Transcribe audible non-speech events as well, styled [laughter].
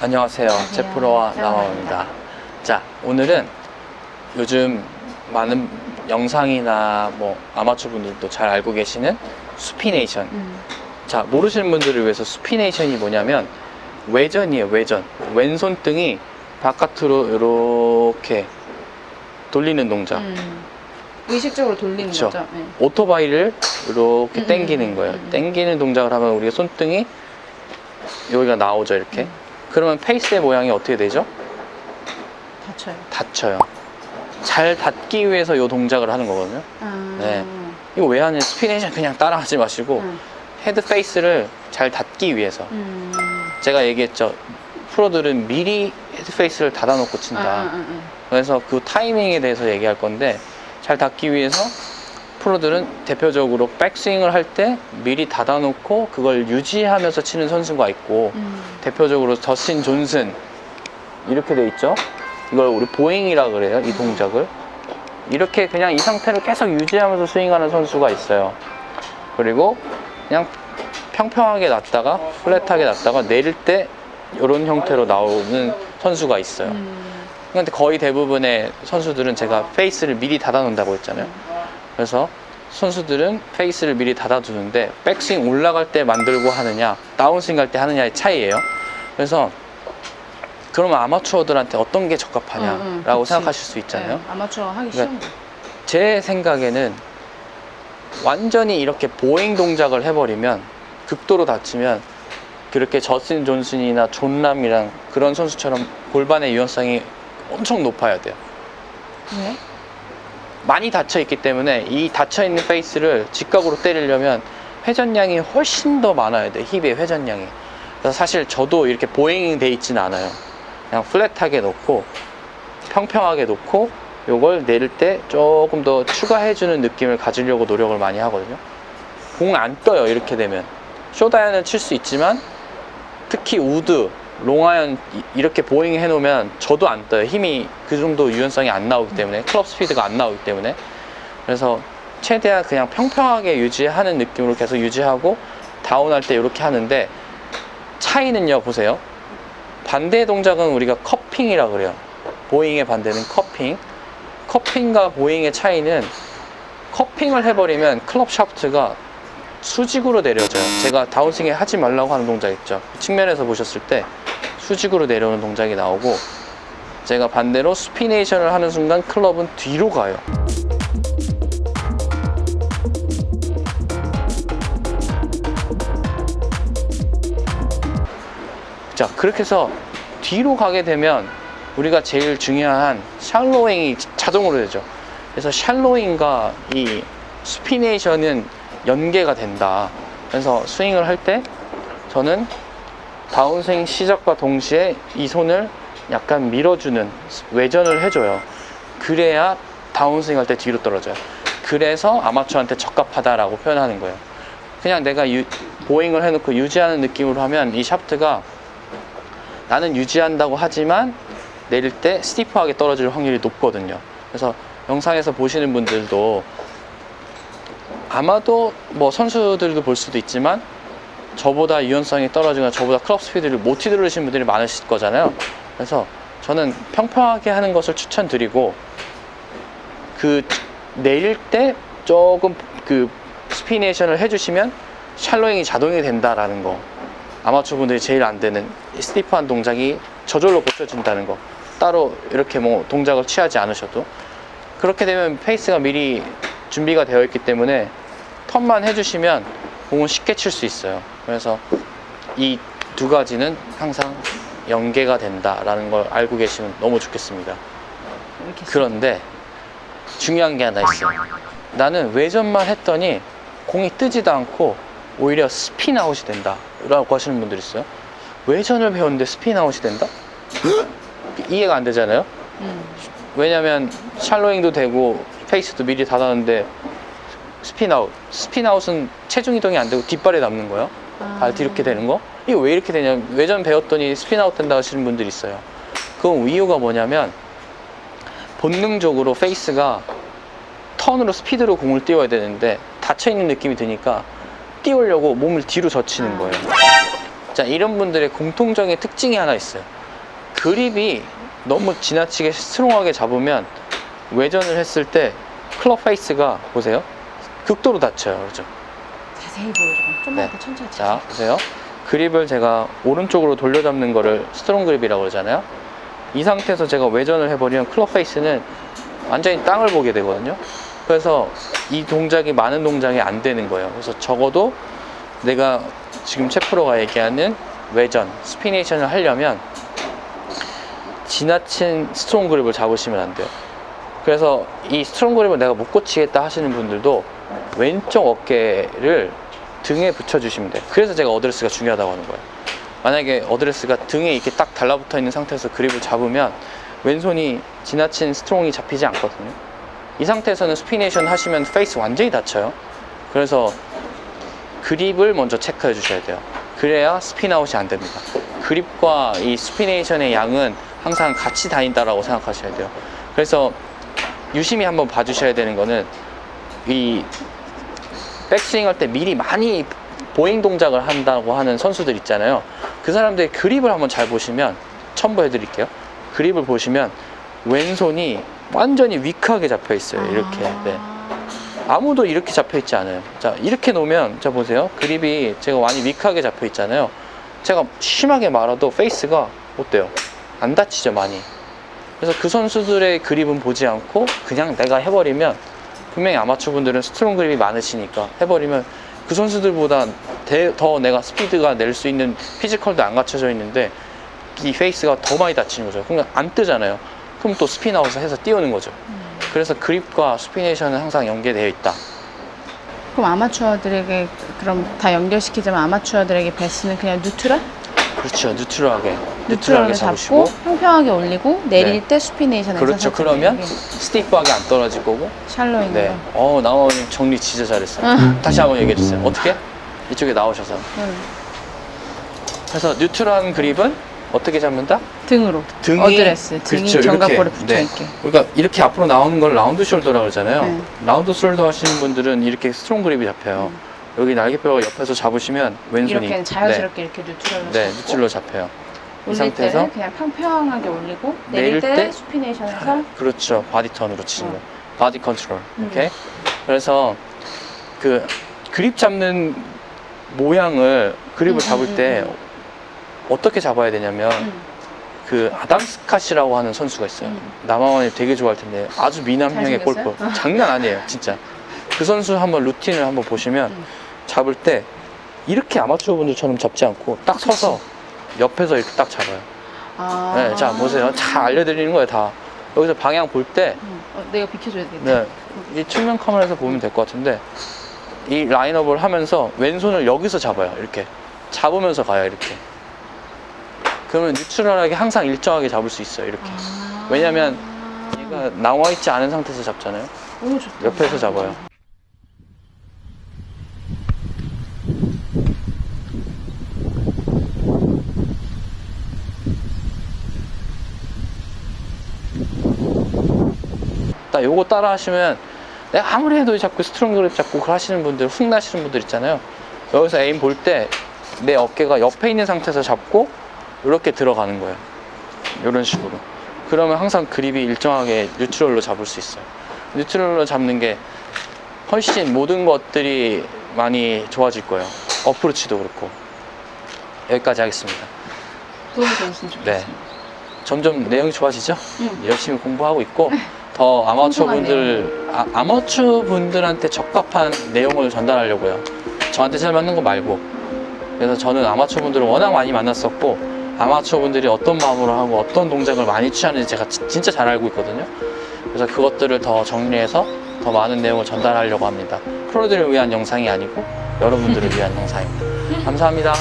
안녕하세요. 제프로와 나와입니다. 자, 오늘은 요즘 많은 영상이나 뭐 아마추어 분들도 잘 알고 계시는 수피네이션. 음. 자, 모르시는 분들을 위해서 수피네이션이 뭐냐면 외전이에요, 외전. 왼손 등이 바깥으로 이렇게 돌리는 동작. 음. 의식적으로 돌리는 그쵸. 거죠. 네. 오토바이를 이렇게 음, 당기는 음, 거예요. 음, 음. 당기는 동작을 하면 우리가 손등이 여기가 나오죠, 이렇게. 음. 그러면 페이스의 모양이 어떻게 되죠? 다쳐요. 닫혀요. 잘 닫기 위해서 이 동작을 하는 거거든요. 아. 네. 이거 왜 하냐? 스피네이션 그냥 따라하지 마시고 음. 헤드 페이스를 잘 닫기 위해서. 음. 제가 얘기했죠. 프로들은 미리 헤드 페이스를 닫아놓고 아, 친다. 아, 아, 그래서 그 타이밍에 대해서 얘기할 건데 잘 닫기 위해서 프로들은 대표적으로 백스윙을 할 때 미리 닫아놓고 그걸 유지하면서 치는 선수가 있고 아. 음. 대표적으로 저신 존슨 이렇게 돼 있죠. 이걸 우리 보잉이라 그래요. 이 동작을 이렇게 그냥 이 상태를 계속 유지하면서 스윙하는 선수가 있어요. 그리고 그냥 평평하게 놨다가 플랫하게 놨다가 내릴 때 이런 형태로 나오는 선수가 있어요. 음. 근데 거의 대부분의 선수들은 제가 페이스를 미리 닫아놓는다고 했잖아요. 그래서 선수들은 페이스를 미리 닫아두는데 백스윙 올라갈 때 만들고 하느냐, 다운스윙 할때 하느냐의 차이예요. 그래서 그러면 아마추어들한테 어떤 게 응, 적합하냐라고 응, 음, 그치. 생각하실 수 있잖아요. 네. 아마추어 하기 그러니까 쉬운. 제 생각에는 완전히 이렇게 보잉 동작을 해버리면 극도로 다치면 그렇게 저슨 존슨이나 존람이랑 그런 선수처럼 골반의 유연성이 엄청 높아야 돼요. 왜? 많이 닫혀 있기 때문에 이 닫혀 있는 페이스를 직각으로 때리려면 회전량이 훨씬 더 많아야 돼 힙의 회전량이. 그래서 사실 저도 이렇게 보잉 돼 있지는 않아요. 그냥 플랫하게 놓고 평평하게 놓고 요걸 내릴 때 조금 더 추가해 주는 느낌을 가지려고 노력을 많이 하거든요. 공 안 떠요 이렇게 되면. 쇼다이언은 칠수 있지만 특히 우드 이- 이렇게 보잉 해놓으면 저도 안 떠요. 힘이 그 정도 유연성이 안 나오기 때문에 클럽 스피드가 안 나오기 때문에 그래서 최대한 그냥 평평하게 유지하는 느낌으로 계속 유지하고 다운할 때 이렇게 하는데 차이는요 보세요. 반대 동작은 우리가 커핑이라 그래요. 보잉의 반대는 커핑. 커핑과 보잉의 차이는 커핑을 해버리면 클럽 샤프트가 수직으로 내려져요. 제가 다운스윙에 하지 말라고 하는 동작 있죠. 측면에서 보셨을 때 수직으로 내려오는 동작이 나오고 제가 반대로 스피네이션을 하는 순간 클럽은 뒤로 가요. 자, 그렇게 해서 뒤로 가게 되면 우리가 제일 중요한 샬로잉이 자동으로 되죠. 그래서 샬로잉과 이 스피네이션은 연계가 된다. 그래서 스윙을 할 때 저는 다운스윙 시작과 동시에 이 손을 약간 밀어주는 외전을 해줘요. 그래야 다운스윙 할 때 뒤로 떨어져요. 그래서 아마추어한테 적합하다라고 표현하는 거예요. 그냥 내가 유- 보잉을 해놓고 유지하는 느낌으로 하면 이 샤프트가 나는 유지한다고 하지만 내릴 때 스티프하게 떨어질 확률이 높거든요. 그래서 영상에서 보시는 분들도 아마도 뭐 선수들도 볼 수도 있지만 저보다 유연성이 떨어지거나 저보다 클럽 스피드를 못 휘두르시는 분들이 많으실 거잖아요. 그래서 저는 평평하게 하는 것을 추천드리고 그 내릴 때 조금 그 스피네이션을 해주시면 샬로잉이 자동이 된다라는 거. 아마추어 분들이 제일 안 되는 스티프한 동작이 저절로 고쳐진다는 거. 따로 이렇게 뭐 동작을 취하지 않으셔도. 그렇게 되면 페이스가 미리 준비가 되어 있기 때문에 턴만 해주시면 공은 쉽게 칠 수 있어요. 그래서 이 두 가지는 항상 연계가 된다라는 걸 알고 계시면 너무 좋겠습니다. 그런데 중요한 게 하나 있어요. 나는 외전만 했더니 공이 뜨지도 않고 오히려 스피인 아웃이 된다라고 하시는 분들 있어요. 외전을 배웠는데 스피인 아웃이 된다? [gasps] 이해가 안 되잖아요. 음. 왜냐면 샬로잉도 되고 페이스도 미리 닫았는데 스피나웃 스피나웃은 체중 이동이 안 되고 뒷발에 남는 거예요 아. 발 뒤렇게 되는 거 이거 왜 이렇게 되냐 외전 배웠더니 스피나웃 된다 하시는 분들이 있어요 그 이유가 뭐냐면 본능적으로 페이스가 턴으로 스피드로 공을 띄워야 되는데 닫혀 있는 느낌이 드니까 띄우려고 몸을 뒤로 젖히는 아. 거예요 자, 이런 분들의 공통적인 특징이 하나 있어요. 그립이 너무 지나치게 스트롱하게 잡으면 외전을 했을 때 클럽 페이스가 보세요. 극도로 다쳐요. 그렇죠? 자세히 보여줘. 좀만 네. 더 천천히. 자, 보세요. 그립을 제가 오른쪽으로 돌려잡는 거를 스트롱 그립이라고 그러잖아요. 이 상태에서 제가 외전을 해버리면 클럽 페이스는 완전히 땅을 보게 되거든요. 그래서 이 동작이 많은 동작이 안 되는 거예요. 그래서 적어도 내가 지금 채프로가 얘기하는 외전, 스피네이션을 하려면 지나친 스트롱 그립을 잡으시면 안 돼요. 그래서 이 스트롱 그립을 내가 못 고치겠다 하시는 분들도 왼쪽 어깨를 등에 붙여주시면 돼요. 그래서 제가 어드레스가 중요하다고 하는 거예요. 만약에 어드레스가 등에 이렇게 딱 달라붙어 있는 상태에서 그립을 잡으면 왼손이 지나친 스트롱이 잡히지 않거든요. 이 상태에서는 스피네이션 하시면 페이스 완전히 다쳐요. 그래서 그립을 먼저 체크해 주셔야 돼요. 그래야 스피나웃이 안 됩니다. 그립과 이 스피네이션의 양은 항상 같이 다닌다라고 생각하셔야 돼요. 그래서 유심히 한번 봐주셔야 되는 거는 이 백스윙 할 때 미리 많이 보행 동작을 한다고 하는 선수들 있잖아요. 그 사람들의 그립을 한번 잘 보시면 첨부해 드릴게요. 그립을 보시면 왼손이 완전히 위크하게 잡혀 있어요. 이렇게. 네. 아무도 이렇게 잡혀 있지 않아요. 자, 이렇게 놓으면, 자, 보세요. 그립이 제가 많이 위크하게 잡혀 있잖아요. 제가 심하게 말아도 페이스가 어때요? 안 다치죠, 많이. 그래서 그 선수들의 그립은 보지 않고 그냥 내가 해버리면 분명히 아마추어 분들은 스트롱 그립이 많으시니까 해버리면 그 선수들보다 대- 더 내가 스피드가 낼 수 있는 피지컬도 안 갖춰져 있는데 이 페이스가 더 많이 다치는 거죠. 그러니까 안 뜨잖아요. 그럼 또 스피나웃을 해서 띄우는 거죠. 그래서 그립과 스피네이션은 항상 연계되어 있다. 그럼 아마추어들에게 그럼 다 연결시키자면 아마추어들에게 베스는 그냥 뉴트럴? 그렇죠. 뉴트럴하게. 뉴트럴하게 뉴트럴을. 잡고 평평하게 올리고 내릴 네. 때 수피네이션에서 그렇죠. 그러면 내리게. 스티프하게 안 떨어질 거고. 샬로잉으로. 네. 어, 나머지 정리 진짜 잘했어요. 응. 다시 한번 얘기해 주세요. 어떻게? 이쪽에 나오셔서. 응. 그래서 뉴트럴한 그립은 어떻게 잡는다? 등으로. 등이 어드레스. 등이 그렇죠, 견갑골에 이렇게. 붙어 네. 있게. 그러니까 이렇게 앞으로 나오는 걸 라운드 숄더라고 그러잖아요. 네. 라운드 숄더 하시는 분들은 이렇게 스트롱 그립이 잡혀요. 여기 날개뼈가 옆에서 잡으시면 왼손이 이렇게 자연스럽게 이렇게 뉴트럴로 네, 네 잡고 뉴트럴로 잡혀요. 이 올릴 상태에서 때는 그냥 평평하게 올리고 내릴 내릴 때, 때 수피네이션에서 그렇죠. 바디 턴으로 치는 어. 거. 바디 컨트롤. 음. 오케이. 그래서 그 그립 잡는 모양을 그립을 음, 잡을 음, 때 음, 어떻게 잡아야 되냐면 음. 그 아담 스캇이라고 하는 선수가 있어요. 음. 남아원이 되게 좋아할 텐데 아주 미남형의 잘생겼어요? 골프. [laughs] 장난 아니에요, 진짜. 그 선수 한번 루틴을 한번 보시면 음. 잡을 때 이렇게 아마추어 분들처럼 잡지 않고 딱 서서 옆에서 이렇게 딱 잡아요. 아. 네, 자 보세요. 다 알려드리는 거예요, 다. 여기서 방향 볼 때 음. 어, 내가 비켜줘야 되겠다. 네, 이 측면 카메라에서 보면 될 것 같은데 이 라인업을 하면서 왼손을 여기서 잡아요. 이렇게 잡으면서 가요. 이렇게. 그러면 뉴트럴하게 항상 일정하게 잡을 수 있어요. 이렇게. 아. 왜냐면 얘가 나와 있지 않은 상태에서 잡잖아요. 오, 좋다. 옆에서 잡아요. 딱 요거 따라 하시면 내가 아무리 해도 자꾸 스트롱 그립 잡고 하시는 분들 훅 나시는 분들 있잖아요. 여기서 에임 볼 때 내 어깨가 옆에 있는 상태에서 잡고 이렇게 들어가는 거예요. 이런 식으로. 그러면 항상 그립이 일정하게 뉴트럴로 잡을 수 있어요. 뉴트럴로 잡는 게 훨씬 모든 것들이 많이 좋아질 거예요. 어프로치도 그렇고. 여기까지 하겠습니다. 도움이 되셨으면 좋겠습니다. 네. 점점 내용이 좋아지죠? 응. 열심히 공부하고 있고 더 아마추어 분들 아, 아마추어 분들한테 적합한 내용을 전달하려고요. 저한테 잘 맞는 거 말고. 그래서 저는 아마추어 분들을 워낙 많이 만났었고 아마추어 분들이 어떤 마음으로 하고 어떤 동작을 많이 취하는지 제가 지- 진짜 잘 알고 있거든요. 그래서 그것들을 더 정리해서 더 많은 내용을 전달하려고 합니다. 프로들을 위한 영상이 아니고 여러분들을 [laughs] 위한 영상입니다. 감사합니다.